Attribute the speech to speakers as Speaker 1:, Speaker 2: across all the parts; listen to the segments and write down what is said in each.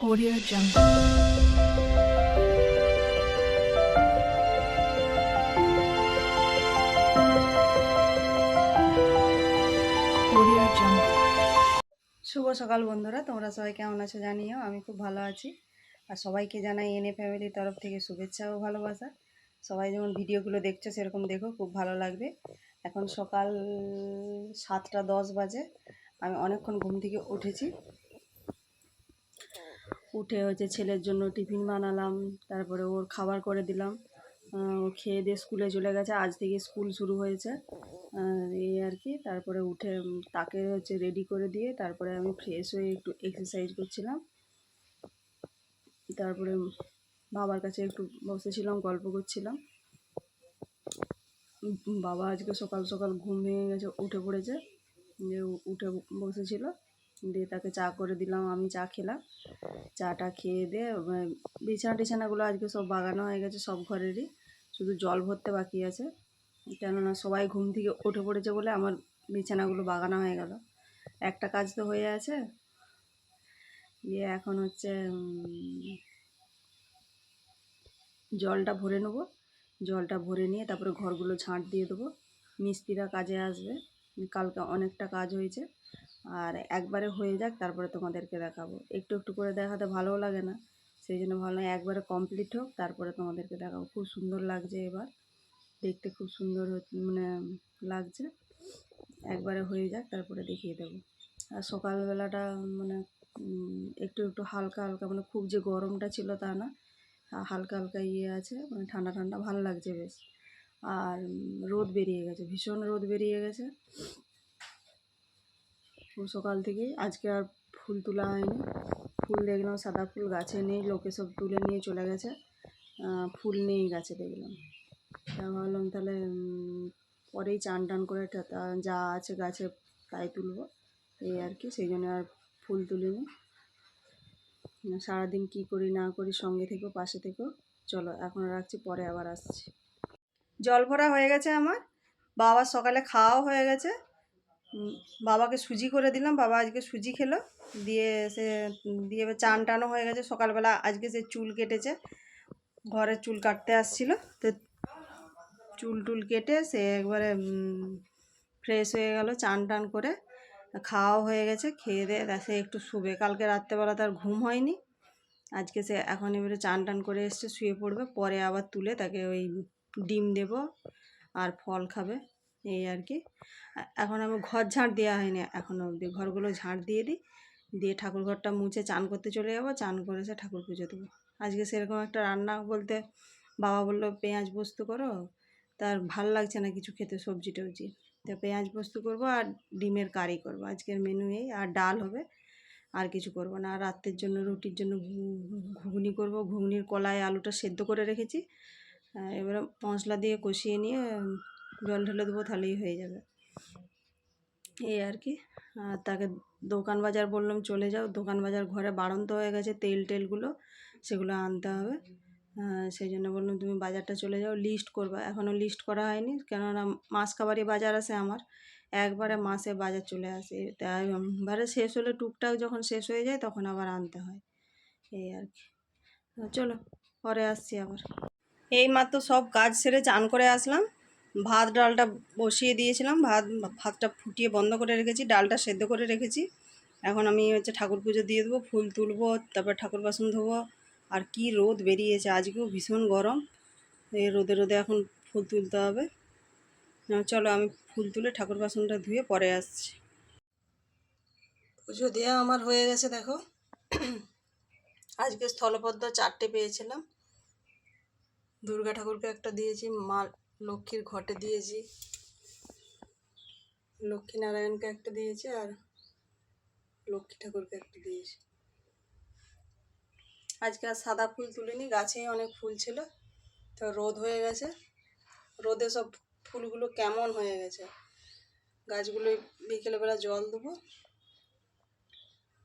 Speaker 1: Audio Jungle.
Speaker 2: শুভ সকাল বন্ধুরা, তোমরা সবাই কেমন আছো জানিও, আমি খুব ভালো আছি। আর সবাইকে জানাই এনএ ফ্যামিলির তরফ থেকে শুভেচ্ছা ও ভালোবাসা। সবাই যেমন ভিডিওগুলো দেখছ, সেরকম দেখো, খুব ভালো লাগবে। এখন সকাল সাতটা দশ বাজে, আমি অনেকক্ষণ ঘুম থেকে উঠেছি। উঠে হচ্ছে ছেলের জন্য টিফিন বানালাম, তারপরে ওর খাবার করে দিলাম। ও খেয়ে দিয়ে স্কুলে চলে গেছে, আজ থেকে স্কুল শুরু হয়েছে। এই আর কি, তারপরে উঠে তাকে হচ্ছে রেডি করে দিয়ে তারপরে আমি ফ্রেশ হয়ে একটু এক্সারসাইজ করছিলাম। তারপরে বাবার কাছে একটু বসেছিলাম, গল্প করছিলাম। বাবা আজকে সকাল সকাল ঘুম ভেঙে গেছে, উঠে পড়েছে। যে উঠে বসেছিল। দিয়ে তাকে চা করে দিলাম, আমি চা খেলাম। চাটা খেয়ে দিয়ে বিছানা টিছানাগুলো আজকে সব বাগানো হয়ে গেছে সব ঘরেরই, শুধু জল ভরতে বাকি আছে। কেননা সবাই ঘুম থেকে উঠে পড়েছে বলে আমার বিছানাগুলো বাগানো হয়ে গেল। একটা কাজ তো হয়ে আছে। দিয়ে এখন হচ্ছে জলটা ভরে নেব। জলটা ভরে নিয়ে তারপরে ঘরগুলো ঝাঁট দিয়ে দেবো। মিস্ত্রিরা কাজে আসবে। কালকে অনেকটা কাজ হয়েছে। আর একবারে হয়ে যাক, তারপরে তোমাদেরকে দেখাবো। একটু একটু করে দেখাতে ভালোও লাগে না, সেই জন্য ভালো একবারে কমপ্লিট হোক, তারপরে তোমাদেরকে দেখাবো। খুব সুন্দর লাগছে এবার, দেখতে খুব সুন্দর মানে লাগছে। একবারে হয়ে যাক, তারপরে দেখিয়ে দেবো। আর সকালবেলাটা মানে একটু একটু হালকা হালকা মানে খুব যে গরমটা ছিল তা না হালকা হালকা ইয়ে আছে মানে ঠান্ডা ঠান্ডা ভালো লাগছে বেশ। আর রোদ বেরিয়ে গেছে, ভীষণ রোদ বেরিয়ে গেছে। সকাল থেকেই। আজকে আর ফুল তোলা হয়নি। ফুল দেখলাম, সাদা ফুল গাছে নেই, লোকে সব তুলে নিয়ে চলে গেছে। ফুল নেই গাছে দেখলাম। তা ভাবলাম তাহলে পরেই চান টান করে যা আছে গাছে তাই তুলবো। এই আর কি, সেই জন্য আর ফুল তুলিনি। সারাদিন কি করি না করি সঙ্গে থেকেও পাশে থেকেও চলো, এখন রাখছি, পরে আবার আসছি। জল ভরা হয়ে গেছে আমার। বাবার সকালে খাওয়াও হয়ে গেছে। বাবাকে সুজি করে দিলাম। বাবা আজকে সুজি খেলো। দিয়ে সে, দিয়ে চান টানও হয়ে গেছে। সকালবেলা আজকে সে চুল কেটেছে। ঘরে চুল কাটতে আসছিল। তো চুল টুল কেটে সে একবারে ফ্রেশ হয়ে গেল চান টান করে। খাওয়াও হয়ে গেছে। খেয়ে দিয়ে সে একটু শুবে। কালকে রাত্রেবেলা তার ঘুম হয়নি। আজকে সে এখন এবারে চান টান করে এসছে, শুয়ে পড়বে। পরে আবার তুলে তাকে ওই ডিম দেব আর ফল খাবে। এই আর কি। এখন আমি ঘর ঝাঁট দেওয়া হয়নি। এখনও অবধি ঘরগুলো ঝাঁট দিয়ে দিই। দিয়ে ঠাকুর ঘরটা মুছে চান করতে চলে যাব। চান করে এসে ঠাকুর পুজো দেবো। আজকে সেরকম একটা রান্না বলতে বাবা বলল, পেঁয়াজ পোস্ত করো। তার ভালো লাগছে না কিছু খেতে, সবজি টবজি। তো পেঁয়াজ পোস্ত করব আর ডিমের কারি করব। আজকের মেনু এই। আর ডাল হবে। আর কিছু করব না। আর রাত্রের জন্য রুটির জন্য ঘুগনি করব। ঘুগনির কলায় আলুটা সেদ্ধ করে রেখেছি। এবারে মশলা দিয়ে কষিয়ে নিয়ে জল ঢেলে দেবো তাহলেই হয়ে যাবে। এই আর কি। আর তাকে দোকান বাজার বললাম চলে যাও। দোকান বাজার ঘরে বাড়ন্ত হয়ে গেছে তেল টেলগুলো, সেগুলো আনতে হবে। সেই জন্য বললাম তুমি বাজারটা চলে যাও লিস্ট করবা। এখনও লিস্ট করা হয়নি, কেননা মাস কাবারি বাজার আসে আমার। একবারে মাসে বাজার চলে আসে। তাই বারে শেষ হলে টুকটাক যখন শেষ হয়ে যায় তখন আবার আনতে হয়। এই আর কি। চলো, পরে আসছি আবার। এই মাত্র সব কাজ সেরে চান করে আসলাম। ভাত ডালটা বসিয়ে দিয়েছিলাম, ভাত, ভাতটা ফুটিয়ে বন্ধ করে রেখেছি, ডালটা সেদ্ধ করে রেখেছি। এখন আমি হচ্ছে ঠাকুর পুজো দিয়ে দেবো, ফুল তুলবো, তারপর ঠাকুর বাসন ধোবো। আর কি রোদ বেরিয়েছে আজকেও, ভীষণ গরম। এই রোদে রোদে এখন ফুল তুলতে হবে। চলো আমি ফুল তুলে ঠাকুর বাসনটা ধুয়ে পরে আসছি। পুজো দেওয়া আমার হয়ে গেছে, দেখো। আজকে স্থলপদ্ম চারটে পেয়েছিলাম। দুর্গা ঠাকুরকে একটা দিয়েছি, মা লক্ষ্মীর ঘটে দিয়েছি। লক্ষ্মী নারায়ণকে একটা দিয়েছি আর লক্ষ্মী ঠাকুরকে একটা দিয়েছি। আজকে আর সাদা ফুল তুলিনি, গাছেই অনেক ফুল ছিল। তো রোদ হয়ে গেছে। রোদে সব ফুলগুলো কেমন হয়ে গেছে? গাছগুলো বিকেলবেলা জল দেবো।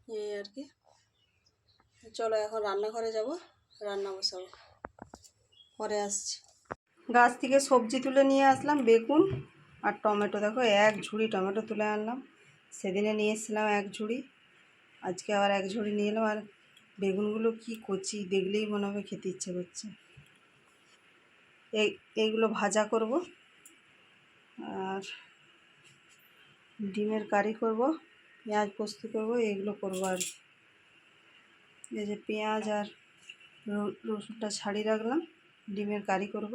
Speaker 2: এই আর কি। চলো এখন রান্নাঘরে যাব, রান্না বসাবো। পরে আসছি। গাছ থেকে সবজি তুলে নিয়ে আসলাম, বেগুন আর টমেটো। দেখো, এক ঝুড়ি টমেটো তুলে আনলাম। সেদিনে নিয়ে এসেছিলাম এক ঝুড়ি। আজকে আবার এক ঝুড়ি নিয়ে এলাম। আর বেগুনগুলো কি কচি, দেখলেই মনে হবে খেতে ইচ্ছে করছে। এই, এইগুলো ভাজা করব। আর ডিমের কারি করব, পেঁয়াজ পোস্ত করব এগুলো করব আর। এই যে পেঁয়াজ আর রসুনটা ছাড়িয়ে রাখলাম, ডিমের কারি করব।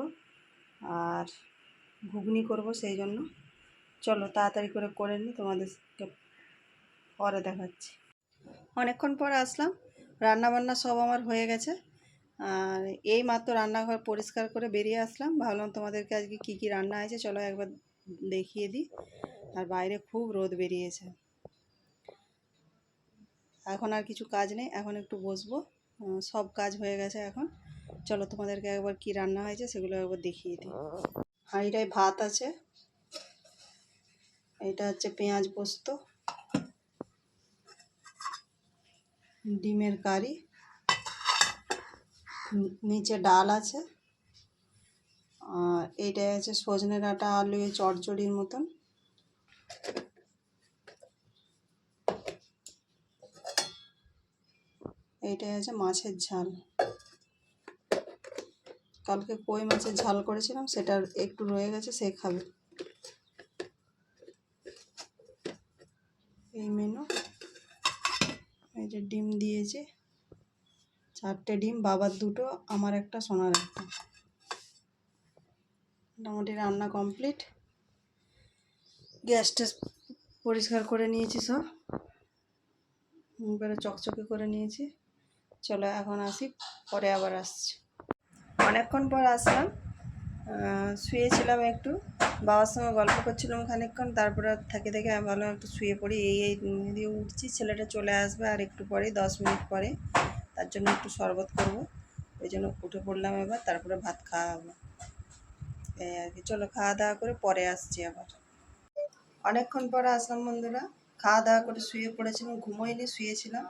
Speaker 2: আর ঘুগনি করব সেই জন্য। চলো তাড়াতাড়ি করে করে নিই, তোমাদেরকে পরে দেখাচ্ছি। অনেকক্ষণ পর আসলাম রান্না বান্না সব আমার হয়ে গেছে। আর এই মাত্র রান্নাঘর পরিষ্কার করে বেরিয়ে আসলাম। ভাবলাম তোমাদেরকে আজকে কী কী রান্না হয়েছে, চলো একবার দেখিয়ে দিই। আর বাইরে খুব রোদ বেরিয়েছে। এখন আর কিছু কাজ নেই, এখন একটু বসবো। সব কাজ হয়ে গেছে এখন। চলো তোমাদেরকে একবার কি রান্না হয়েছে সেগুলো একবার দেখিয়ে দিই। হাঁড়িটায় ভাত আছে। এটা হচ্ছে পেঁয়াজ পোস্ত, ডিমের কারি, নিচে ডাল আছে, আর এইটা আছে সজনে ডাঁটা, আলু এই চচ্চড়ির মতন। এইটাই আছে মাছের ঝাল। কালকে কই মাছের ঝাল করেছিলাম সেটা একটু রয়ে গেছে, সে খাবে। এই মেনু এই যে ডিম দিয়েছে, চারটে ডিম, বাবার দুটো, আমার একটা, সোনার একটা। মোটামুটি রান্না কমপ্লিট গ্যাস ট্যাস পরিষ্কার করে নিয়েছি সব। এবারে চকচকে করে নিয়েছি। চলো এখন আসি, পরে আবার আসছি। অনেকক্ষণ পর আসলাম। শুয়েছিলাম একটু। বাবার সঙ্গে গল্প করছিলাম খানিকক্ষণ, তারপরে থেকে থেকে আমি ভাবলাম একটু শুয়ে পড়ি, এই এই দিয়ে উঠছি। ছেলেটা চলে আসবে আর একটু পরে দশ মিনিট পরে। তার জন্য একটু শরবত করব। ওই জন্য উঠে পড়লাম এবার, তারপরে ভাত খাওয়া হবে। এই আর কি। চলো, খাওয়া দাওয়া করে পরে আসছি আবার। অনেকক্ষণ পরে আসলাম বন্ধুরা। খাওয়া দাওয়া করে শুয়ে পড়েছিলাম, ঘুমোইনি, শুয়েছিলাম।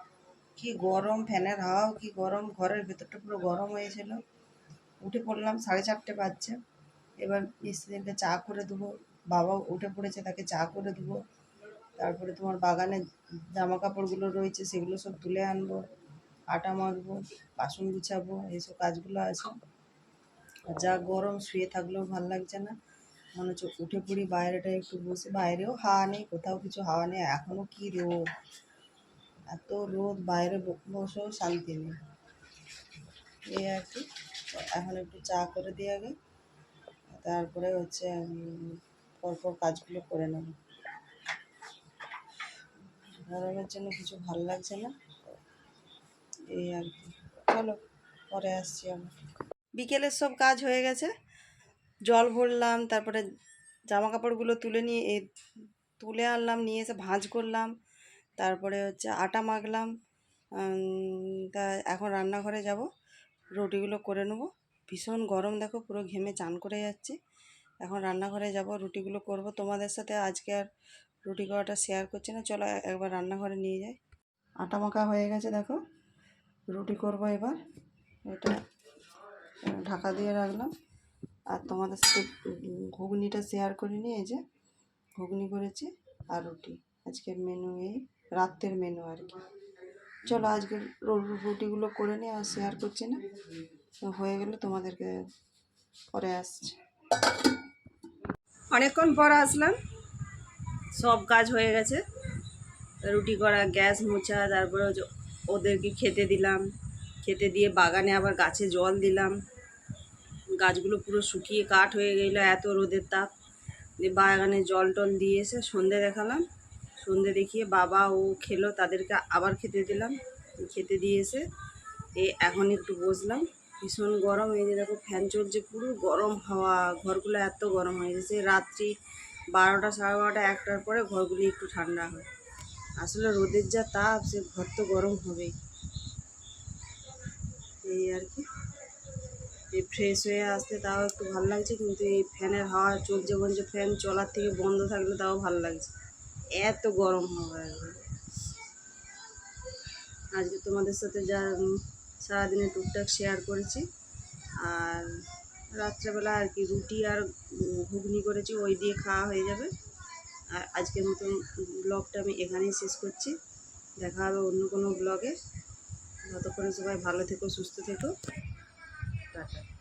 Speaker 2: কি গরম ফ্যানের হাওয়াও কি গরম, ঘরের ভেতরটা পুরো গরম হয়েছিল। উঠে পড়লাম, সাড়ে চারটে বাজছে। এবার মিস্ত্রিকে চা করে দেবো। বাবাও উঠে পড়েছে, তাকে চা করে দেবো। তারপরে তোমার বাগানে জামা কাপড়গুলো রয়েছে, সেগুলো সব তুলে আনব, আটা মাখবো, বাসন গুছাবো, এইসব কাজগুলো আছে। যা গরম, শুয়ে থাকলেও ভালো লাগছে না। মনে হচ্ছে উঠে পড়ি, বাইরেটা একটু বসে, বাইরেও হাওয়া নেই, কোথাও কিছু হাওয়া নেই এখনও কি রোদ? এত রোদ, বাইরে বসেও শান্তি নেই। এই আর কি। এখন একটু চা করে দিয়ে আগে, তারপরে হচ্ছে পরপর কাজগুলো করে নেব। গরমের জন্য কিছু ভালো লাগছে না এই আর কি। চলো, পরে আসছি আমি বিকেলের সব কাজ হয়ে গেছে, জল ভরলাম, তারপরে জামা কাপড়গুলো তুলে নিয়ে, এ তুলে আনলাম, নিয়ে এসে ভাঁজ করলাম, তারপরে হচ্ছে আটা মাখলাম তা এখন রান্নাঘরে যাব। রুটিগুলো করে নেব। ভীষণ গরম দেখো, পুরো ঘেমে চান করে যাচ্ছে। এখন রান্নাঘরে যাব, রুটিগুলো করব। তোমাদের সাথে আজকে আর রুটি করাটা শেয়ার করছি না। চলো একবার রান্নাঘরে নিয়ে যাই। আটা মাখা হয়ে গেছে দেখো। রুটি করব এবার। এটা ঢাকা দিয়ে রাখলাম। আর তোমাদের সাথে ঘুগনিটা শেয়ার করিনি, এই যে ঘুগনি করেছি আর রুটি। আজকের মেনু এই, রাত্রের মেনু আর কি। চলো আজকে রুটিগুলো করে নিয়ে আর শেয়ার করছি না। হয়ে গেলে তোমাদেরকে পরে আসছি। অনেকক্ষণ পর আসলাম। সব কাজ হয়ে গেছে। রুটি করা, গ্যাস মোছা, তারপরে ওদেরকে খেতে দিলাম। খেতে দিয়ে বাগানে আবার গাছে জল দিলাম। গাছগুলো পুরো শুকিয়ে কাঠ হয়ে গেলো, এত রোদের তাপ। দিয়ে বাগানে জল টল দিয়ে এসে সন্ধে দেখালাম। সন্ধে দেখিয়ে বাবা ও খেলো, তাদেরকে আবার খেতে দিলাম। খেতে দিয়ে এসে এখন একটু বসলাম। ভীষণ গরম, এই যে দেখো ফ্যান চলছে পুরো গরম হাওয়া। ঘরগুলো এত গরম হয়ে গেছে। রাত্রি বারোটা, সাড়ে বারোটা, একটার পরে ঘরগুলি একটু ঠান্ডা হয়। আসলে রোদের যা তাপ, সে ঘর তো গরম হবেই। এই আর কি। এই ফ্রেশ হয়ে আসতে তাও একটু ভালো লাগছে, কিন্তু এই ফ্যানের হাওয়া চলছে বলছে, ফ্যান চলার থেকে বন্ধ থাকলে তাও ভালো লাগছে। এত গরম একদম আজকে তোমাদের সাথে যা সারাদিনে টুকটাক শেয়ার করেছি। আর রাত্রেবেলা আর কি রুটি আর ঘুগনি করেছি, ওই দিয়ে খাওয়া হয়ে যাবে। আর আজকের মতন ব্লগটা আমি এখানেই শেষ করছি। দেখা হবে অন্য কোনো ব্লগে ততক্ষণে সবাই ভালো থেকো, সুস্থ থেকো। টাটা।